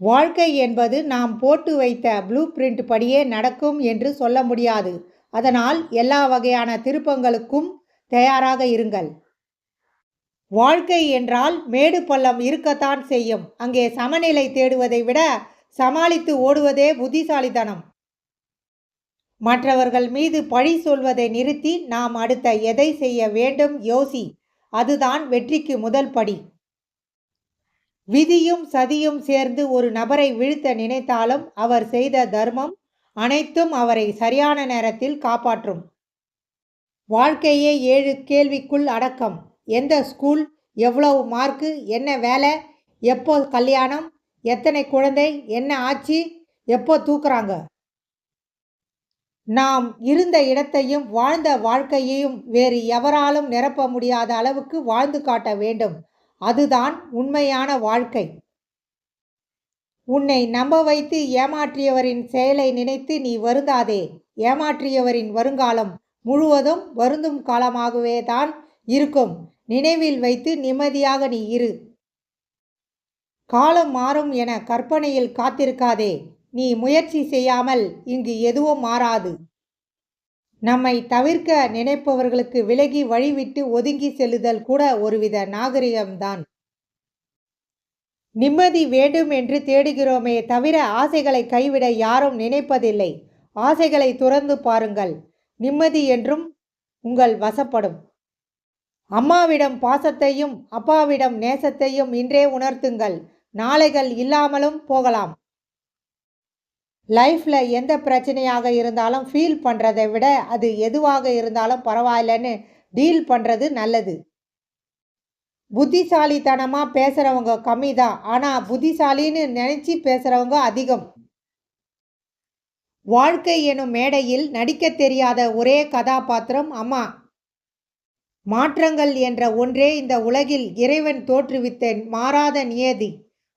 வாழ்க்கை என்பது நாம் போட்டு வைத்த ப்ளூ பிரிண்ட் படியே நடக்கும் என்று சொல்ல முடியாது. அதனால் எல்லா வகையான திருப்பங்களுக்கும் தயாராக இருங்கள். வாழ்க்கை என்றால் மேடு பள்ளம் இருக்கத்தான் செய்யும். அங்கே சமநிலை தேடுவதை விட சமாளித்து ஓடுவதே புத்திசாலித்தனம். மற்றவர்கள் மீது பழி சொல்வதை நிறுத்தி நாம் அடுத்த எதை செய்ய வேண்டும்? யோசி. அதுதான் வெற்றிக்கு முதல் படி. விதியும் சதியும் சேர்ந்து ஒரு நபரை வீழ்த்த நினைத்தாலும் அவர் செய்த தர்மம் அனைத்தும் அவரை சரியான நேரத்தில் காப்பாற்றும். வாழ்க்கையே ஏழு கேள்விக்குள் அடக்கம். எந்த ஸ்கூல் எவ்வளவு மார்க்கு என்ன வேலை எப்போ கல்யாணம் எத்தனை குழந்தை என்ன ஆச்சு எப்போ தூக்குறாங்க? நாம் இருந்த இடத்தையும் வாழ்ந்த வாழ்க்கையையும் வேறு எவராலும் நிரப்ப முடியாத அளவுக்கு வாழ்ந்து காட்ட வேண்டும். அதுதான் உண்மையான வாழ்க்கை. உன்னை நம்ப வைத்து ஏமாற்றியவரின் செயலை நினைத்து நீ வருந்தாதே. ஏமாற்றியவரின் வருங்காலம் முழுவதும் வருந்தும் காலமாகவே தான் இருக்கும். நினைவில் வைத்து நிம்மதியாக நீ இரு. காலம் மாறும் என கற்பனையில் காத்திருக்காதே. நீ முயற்சி செய்யாமல் இங்கு எதுவும் மாறாது. நம்மை தவிர்க்க நினைப்பவர்களுக்கு விலகி வழிவிட்டு ஒதுங்கி செல்லுதல் கூட ஒருவித நாகரிகம்தான். நிம்மதி வேண்டும் என்று தேடுகிறோமே தவிர ஆசைகளை கைவிட யாரும் நினைப்பதில்லை. ஆசைகளை துறந்து பாருங்கள். நிம்மதி என்றும் உங்கள் வசப்படும். அம்மாவிடம் பாசத்தையும் அப்பாவிடம் நேசத்தையும் இன்றே உணர்த்துங்கள். நாளைகள் இல்லாமலும் போகலாம். லைஃப்பில் எந்த பிரச்சனையாக இருந்தாலும் ஃபீல் பண்ணுறதை விட அது எதுவாக இருந்தாலும் பரவாயில்லன்னு டீல் பண்ணுறது நல்லது. புத்திசாலித்தனமாக பேசுகிறவங்க கம்மி தான் ஆனால் புத்திசாலின்னு நினச்சி பேசுகிறவங்க அதிகம். வாழ்க்கை எனும் மேடையில் நடிக்க தெரியாத ஒரே கதாபாத்திரம் அம்மா. மாற்றங்கள் என்ற ஒன்றே இந்த உலகில் இறைவன் தோற்றுவித்த மாறாத நியதி.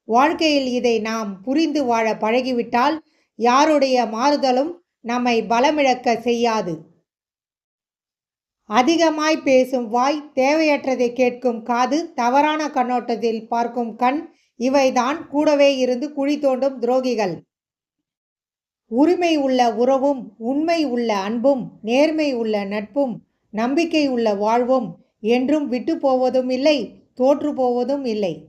வாழ்க்கையில் இதை நாம் புரிந்து வாழ பழகிவிட்டால் யாருடைய மாறுதலும் நம்மை பலமிழக்க செய்யாது. அதிகமாய் பேசும் வாய் தேவையற்றதை கேட்கும் காது தவறான கண்ணோட்டத்தில் பார்க்கும் கண் இவைதான் கூடவே இருந்து குழி தோண்டும் துரோகிகள். உரிமை உள்ள உறவும் உண்மை உள்ள அன்பும் நேர்மை உள்ள நட்பும் நம்பிக்கை உள்ள வாழ்வும் என்றும் விட்டு போவதும் இல்லை தோற்று போவதும் இல்லை.